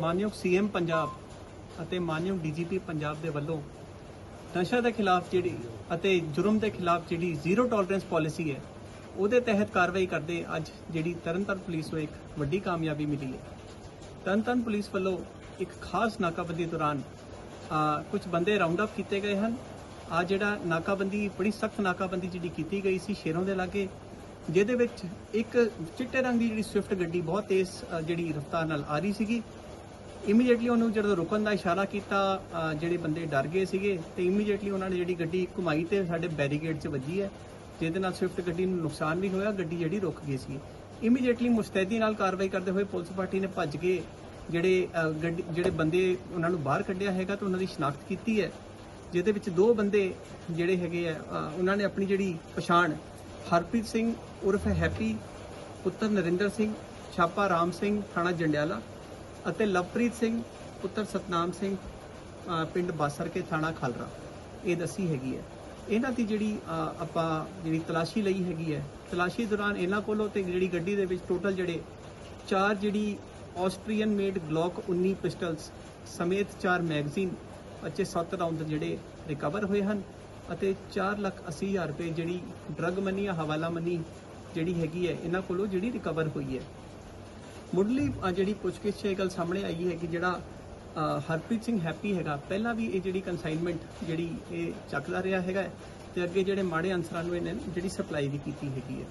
ਮਾਨਯੋਗ ਸੀਐਮ ਪੰਜਾਬ ਅਤੇ ਮਾਨਯੋਗ ਡੀਜੀਪੀ ਪੰਜਾਬ ਦੇ ਵੱਲੋਂ ਨਸ਼ਾ ਦੇ ਖਿਲਾਫ ਜਿਹੜੀ ਅਤੇ ਜੁਰਮ ਦੇ ਖਿਲਾਫ ਜਿਹੜੀ ਜ਼ੀਰੋ ਟੋਲਰੈਂਸ ਪਾਲਿਸੀ ਹੈ, ਉਹਦੇ ਤਹਿਤ ਕਾਰਵਾਈ ਕਰਦੇ ਅੱਜ ਜਿਹੜੀ ਤਰਨਤਾਰਨ ਪੁਲਿਸ ਨੂੰ ਇੱਕ ਵੱਡੀ ਕਾਮਯਾਬੀ ਮਿਲੀ ਹੈ। ਤਰਨਤਾਰਨ ਪੁਲਿਸ ਵੱਲੋਂ ਇੱਕ ਖਾਸ ਨਾਕਾਬੰਦੀ ਦੌਰਾਨ ਕੁਝ ਬੰਦੇ ਰਾਉਂਡ ਅਪ ਕੀਤੇ ਗਏ ਹਨ। ਆ ਜਿਹੜਾ ਨਾਕਾਬੰਦੀ, ਬੜੀ ਸਖਤ ਨਾਕਾਬੰਦੀ ਜਿਹੜੀ ਕੀਤੀ ਗਈ ਸੀ ਸ਼ੇਰੋਂ ਦੇ ਲਾਗੇ, ਜਿਹਦੇ ਵਿੱਚ ਇੱਕ ਚਿੱਟੇ ਰੰਗ ਦੀ ਜਿਹੜੀ ਸਵਿਫਟ ਗੱਡੀ ਬਹੁਤ ਤੇਜ਼ ਜਿਹੜੀ ਰਫ਼ਤਾਰ ਨਾਲ ਆ ਰਹੀ ਸੀਗੀ। ਇਮੀਡੀਏਟਲੀ ਉਹਨੂੰ ਜਦੋਂ ਰੁਕਣ ਦਾ ਇਸ਼ਾਰਾ ਕੀਤਾ ਅ, ਜਿਹੜੇ ਬੰਦੇ ਡਰ ਗਏ ਸੀਗੇ ਤੇ ਇਮੀਡੀਏਟਲੀ ਉਹਨਾਂ ਨੇ ਜਿਹੜੀ ਗੱਡੀ ਘੁਮਾਈ ਤੇ ਸਾਡੇ ਬੈਰੀਕੇਡ 'ਚ ਵੱਜੀ ਹੈ ਜਿਹਦੇ ਨਾਲ ਸਵਿਫਟ ਗੱਡੀ ਨੂੰ ਨੁਕਸਾਨ ਵੀ ਹੋਇਆ ਗੱਡੀ ਜਿਹੜੀ ਰੁਕ ਗਈ ਸੀ। ਇਮੀਡੀਏਟਲੀ ਮੁਸਤੈਦੀ ਨਾਲ ਕਾਰਵਾਈ ਕਰਦੇ ਹੋਏ ਪੁਲਿਸ ਪਾਰਟੀ ਨੇ ਭੱਜ ਕੇ ਜਿਹੜੇ ਅ, ਗੱਡੀ ਜਿਹੜੇ ਬੰਦੇ ਉਹਨਾਂ ਨੂੰ ਬਾਹਰ ਕੱਢਿਆ ਹੈਗਾ ਤੇ ਉਹਨਾਂ ਦੀ ਸ਼ਨਾਖਤ ਕੀਤੀ ਹੈ ਜਿਹਦੇ ਵਿੱਚ ਦੋ ਬੰਦੇ ਜਿਹੜੇ ਹੈਗੇ ਆ ਅ, ਉਹਨਾਂ ਨੇ ਆਪਣੀ ਜਿਹੜੀ ਪਛਾਣ ਹਰਪ੍ਰੀਤ ਸਿੰਘ ਉਰਫ ਹੈਪੀ ਪੁੱਤਰ ਨਰਿੰਦਰ ਸਿੰਘ ਛਾਪਾ ਰਾਮ ਸਿੰਘ ਥਾਣਾ ਜੰਡਿਆਲਾ ਅਤੇ ਲਵਪ੍ਰੀਤ ਸਿੰਘ, ਪੁੱਤਰ ਸਤਨਾਮ ਸਿੰਘ ਪਿੰਡ ਬਾਸਰ ਕੇ ਥਾਣਾ ਖਾਲਰਾ। ਇਹ ਦੱਸੀ ਹੈਗੀ ਹੈ। ਇਹਨਾਂ ਦੀ ਜਿਹੜੀ ਆਪਾਂ ਜਿਹੜੀ ਤਲਾਸ਼ੀ ਲਈ ਹੈਗੀ ਹੈ, ਤਲਾਸ਼ੀ ਦੌਰਾਨ ਇਹਨਾਂ ਕੋਲੋਂ ਤੇ ਜਿਹੜੀ ਗੱਡੀ ਦੇ ਵਿੱਚ ਟੋਟਲ ਜਿਹੜੇ ਚਾਰ ਜਿਹੜੀ ਆਸਟਰੀਅਨ ਮੇਡ ਗਲੌਕ 19 ਪਿਸਟਲਸ ਸਮੇਤ ਚਾਰ ਮੈਗਜ਼ੀਨ ਅਤੇ 7 ਰਾਉਂਡ ਜਿਹੜੇ ਰਿਕਵਰ ਹੋਏ ਹਨ ਅਤੇ 4 ਲੱਖ 80 ਹਜ਼ਾਰ ਰੁਪਏ ਜਿਹੜੀ ਡਰਗ ਮਨੀ ਜਾਂ ਹਵਾਲਾ ਮਨੀ ਜਿਹੜੀ ਹੈਗੀ ਹੈ, ਇਹਨਾਂ ਕੋਲੋਂ ਜਿਹੜੀ ਰਿਕਵਰ ਹੋਈ ਹੈ। ਮੁੱਢਲੀ ਅ, ਜਿਹੜੀ ਪੁੱਛਗਿੱਛ 'ਚ ਇਹ ਗੱਲ ਸਾਹਮਣੇ ਆਈ ਹੈ ਕਿ ਜਿਹੜਾ ਅ, ਹਰਪ੍ਰੀਤ ਸਿੰਘ ਹੈਪੀ ਹੈਗਾ ਪਹਿਲਾਂ ਵੀ ਇਹ ਜਿਹੜੀ ਕਨਸਾਈਨਮੈਂਟ ਜਿਹੜੀ ਇਹ ਚੱਕਦਾ ਰਿਹਾ ਹੈਗਾ ਹੈ ਤੇ ਅੱਗੇ ਜਿਹੜੇ ਮਾੜੇ ਅਨਸਰਾਂ ਨੂੰ ਇਹਨੇ ਜਿਹੜੀ ਸਪਲਾਈ ਵੀ ਕੀਤੀ ਹੈਗੀ ਹੈ।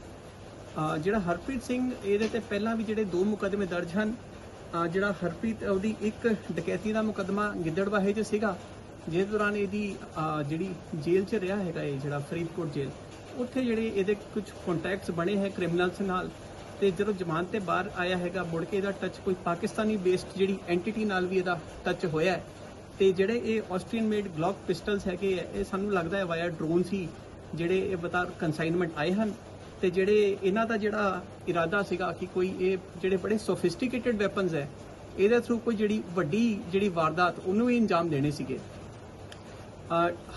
ਅ, ਜਿਹੜਾ ਹਰਪ੍ਰੀਤ ਸਿੰਘ ਇਹਦੇ ਤੇ ਪਹਿਲਾਂ ਵੀ ਜਿਹੜੇ ਦੋ ਮੁਕੱਦਮੇ ਦਰਜ ਹਨ। ਅ, ਜਿਹੜਾ ਹਰਪ੍ਰੀਤ ਉਹਦੀ ਇੱਕ ਡਕੈਤੀ ਦਾ ਮੁਕੱਦਮਾ ਗਿੱਦੜਬਾਹੇ 'ਚ ਸੀਗਾ ਜਿਸ ਦੌਰਾਨ ਇਹਦੀ ਅ, ਜਿਹੜੀ ਜੇਲ੍ਹ 'ਚ ਰਿਹਾ ਹੈਗਾ ਇਹ ਜਿਹੜਾ ਫਰੀਦਕੋਟ ਜੇਲ੍ਹ ਉੱਥੇ ਜਿਹੜੇ ਇਹਦੇ ਕੁਝ ਕੰਟੈਕਟਸ ਬਣੇ ਹੈ ਕ੍ਰਿਮੀਨਲਸ ਨਾਲ। ਤੇ ਜਦੋਂ ਜ਼ਮਾਨਤ ਤੇ ਬਾਹਰ ਆਇਆ ਹੈਗਾ, ਮੁੜ ਕੇ ਇਹਦਾ ਟੱਚ ਕੋਈ ਪਾਕਿਸਤਾਨੀ ਬੇਸਡ ਜਿਹੜੀ ਐਂਟੀਟੀ ਨਾਲ ਵੀ ਇਹਦਾ ਟੱਚ ਹੋਇਆ ਹੈ। ਤੇ ਜਿਹੜੇ ਇਹ ਆਸਟਰੀਅਨ ਮੇਡ ਗਲੌਕ ਪਿਸਟਲਸ ਹੈਗੇ ਆ ਇਹ ਸਾਨੂੰ ਲੱਗਦਾ ਹੈ ਵਾਇਆ ਡਰੋਨ ਸੀ, ਜਿਹੜੇ ਇਹ ਬਤਾ ਕਨਸਾਈਨਮੈਂਟ ਆਏ ਹਨ। ਤੇ ਜਿਹੜੇ ਇਹਨਾਂ ਦਾ ਜਿਹੜਾ ਇਰਾਦਾ ਸੀਗਾ ਕਿ ਕੋਈ ਇਹ ਜਿਹੜੇ ਬੜੇ ਸੋਫਿਸਟੀਕੇਟਿਡ ਵੈਪਨਸ ਹੈ, ਇਹਦੇ ਥਰੂ ਕੋਈ ਜਿਹੜੀ ਵੱਡੀ ਜਿਹੜੀ ਵਾਰਦਾਤ, ਉਹਨੂੰ ਵੀ ਅੰਜਾਮ ਦੇਣੇ ਸੀਗੇ।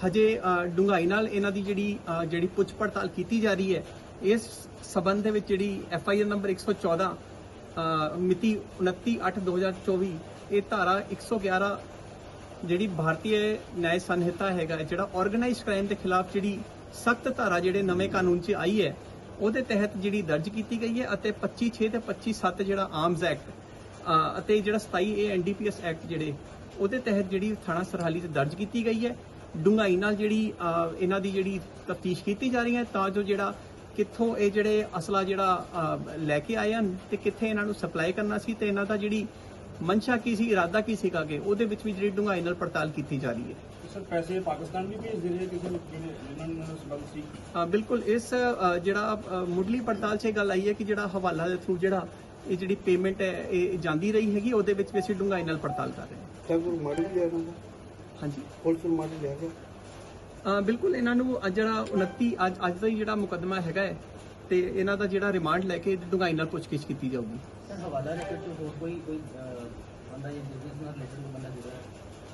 ਹਜੇ ਅ, ਡੂੰਘਾਈ ਨਾਲ ਇਹਨਾਂ ਦੀ ਜਿਹੜੀ ਜਿਹੜੀ ਪੁੱਛ ਪੜਤਾਲ ਕੀਤੀ ਜਾ ਰਹੀ ਹੈ ਇਸ ਸਬੰਧ ਦੇ ਵਿੱਚ ਜਿਹੜੀ ਐਫ ਆਈ ਆਰ ਨੰਬਰ 114 ਅ, ਮਿਤੀ 29/8/2024 ਇਹ ਧਾਰਾ 111 ਜਿਹੜੀ ਭਾਰਤੀ ਨਿਆਂ ਸੰਹਿਤਾ ਹੈਗਾ ਜਿਹੜਾ ਆਰਗੇਨਾਈਜ਼ਡ ਕ੍ਰਾਈਮ ਦੇ ਖਿਲਾਫ ਜਿਹੜੀ ਸਖਤ ਧਾਰਾ ਜਿਹੜੇ ਨਵੇਂ ਕਾਨੂੰਨ 'ਚ ਆਈ ਹੈ ਉਹਦੇ ਤਹਿਤ ਜਿਹੜੀ ਦਰਜ ਕੀਤੀ ਗਈ ਹੈ ਅਤੇ 25/6 ਤੇ 25/7 ਜਿਹੜਾ ਆਰਮਸ ਐਕਟ ਅਤੇ ਜਿਹੜਾ 27 ਏ ਐਨਡੀਪੀਐਸ ਐਕਟ ਜਿਹੜੇ ਉਹਦੇ ਤਹਿਤ ਜਿਹੜੀ ਥਾਣਾ ਸਰਹਾਲੀ 'ਚ ਦਰਜ ਕੀਤੀ ਗਈ ਹੈ ਡੂੰਘਾਈ ਨਾਲ ਜਿਹੜੀ ਇਹਨਾਂ ਦੀ ਜਿਹੜੀ ਤਫਤੀਸ਼ ਕੀਤੀ ਜਾ ਰਹੀ ਹੈ ਤਾਂ ਜੋ ਜਿਹੜਾ ਕਿੱਥੋਂ ਇਹ ਜਿਹੜੇ ਅਸਲਾ ਜਿਹੜਾ ਲੈ ਕੇ ਆਏ ਹਨ ਤੇ ਕਿੱਥੇ ਇਹਨਾਂ ਨੂੰ ਸਪਲਾਈ ਕਰਨਾ ਸੀ ਤੇ ਇਹਨਾਂ ਦਾ ਜਿਹੜੀ ਮਨਸ਼ਾ ਕੀ ਸੀ ਇਰਾਦਾ ਕੀ ਸੀਗਾ ਕਿ ਉਹਦੇ ਵਿੱਚ ਵੀ ਜਿਹੜੀ ਡੂੰਘਾਈ ਨਾਲ ਪੜਤਾਲ ਕੀਤੀ ਜਾ ਰਹੀ ਹੈ। ਸਰ ਪੈਸੇ ਪਾਕਿਸਤਾਨ ਵੀ ਭੇਜਦੇ ਰਹੇ ਕਿਸੇ ਨੂੰ ਜਿਹਨੇ ਜਿਨ੍ਹਾਂ ਨਾਲ ਸੰਬੰਧ ਸੀ? ਅ, ਬਿਲਕੁਲ ਇਸ ਜਿਹੜਾ ਮੁੱਢਲੀ ਪੜਤਾਲ 'ਚ ਇਹ ਗੱਲ ਆਈ ਹੈ ਕਿ ਜਿਹੜਾ ਹਵਾਲਾ ਦੇ ਥਰੂ ਜਿਹੜਾ ਇਹ ਜਿਹੜੀ ਪੇਮੈਂਟ ਹੈ ਇਹ ਜਾਂਦੀ ਰਹੀ ਹੈਗੀ ਉਹਦੇ ਵਿੱਚ ਵੀ ਅਸੀਂ ਡੂੰਘਾਈ ਨਾਲ ਪੜਤਾਲ ਕਰ ਰਹੇ ਹਾਂ। ਸਰ ਲਿਆ ਇਹਨਾਂ ਦਾ ਹਾਂਜੀ। ਪੁਲਿਸ ਨੂੰ ਮਾਰੀ ਗਿਆ ਅ, ਬਿਲਕੁਲ ਇਹਨਾਂ ਨੂੰ ਅੱਜ ਜਿਹੜਾ 29 ਅੱਜ ਅੱਜ ਦਾ ਹੀ ਜਿਹੜਾ ਮੁਕੱਦਮਾ ਹੈਗਾ ਹੈ ਤੇ ਇਹਨਾਂ ਦਾ ਜਿਹੜਾ ਰਿਮਾਂਡ ਲੈ ਕੇ ਡੂੰਘਾਈ ਨਾਲ ਪੁੱਛਗਿੱਛ ਕੀਤੀ ਜਾਊਗੀ। ਸਰ ਹਵਾਲਾ ਰਿਕਟ ਤੋਂ ਕੋਈ ਕੋਈ ਬੰਦਾ ਜਾਂ ਬਿਜ਼ਨਸ ਨਾਲ ਰਿਲੇਟਡ ਕੋਈ ਬੰਦਾ ਜੁੜਿਆ?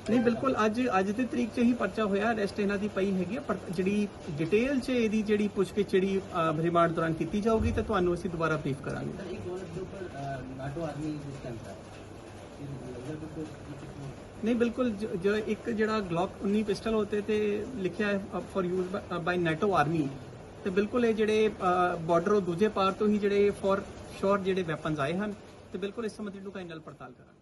ਨਹੀਂ ਬਿਲਕੁਲ ਅੱਜ ਅੱਜ ਦੀ ਤਰੀਕ 'ਚ ਹੀ ਪਰਚਾ ਹੋਇਆ ਅਰੈਸਟ ਇਹਨਾਂ ਦੀ ਪਈ ਹੈਗੀ ਪਰ ਜਿਹੜੀ ਡਿਟੇਲ 'ਚ ਇਹਦੀ ਜਿਹੜੀ ਪੁੱਛਗਿੱਛ ਜਿਹੜੀ ਰਿਮਾਂਡ ਦੌਰਾਨ ਕੀਤੀ ਜਾਊਗੀ ਤੇ ਤੁਹਾਨੂੰ ਅਸੀਂ ਦੁਬਾਰਾ ਬਰੀਫ ਕਰਾਂਗੇ। ਸਰ ਇੱਕ ਨਾਟੋ ਆਦਮੀ ਜਿਸ ਦਾ ਇਹ ਲੱਗਦਾ ਕੋਈ ਨਹੀਂ, ਬਿਲਕੁਲ, ਜ- ਇੱਕ ਜਿਹੜਾ ਗਲੌਕ 19 ਪਿਸਟਲ ਹੋਤੇ ਤੇ ਲਿਖਿਆ ਹੈ for use by NATO army ਤੇ ਬਿਲਕੁਲ ਇਹ ਜਿਹੜੇ ਬਾਰਡਰ ਦੂਜੇ ਪਾਰ ਤੋਂ ਹੀ ਜਿਹੜੇ ਫॉर ਸ਼ੋਰ ਜਿਹੜੇ ਵੈਪਨਸ ਆਏ ਹਨ, ਤੇ ਬਿਲਕੁਲ ਇਸ ਸੰਬੰਧੀ ਨੂੰ ਨਾਲ ਪੜਤਾਲ ਕਰਾਂਗੇ।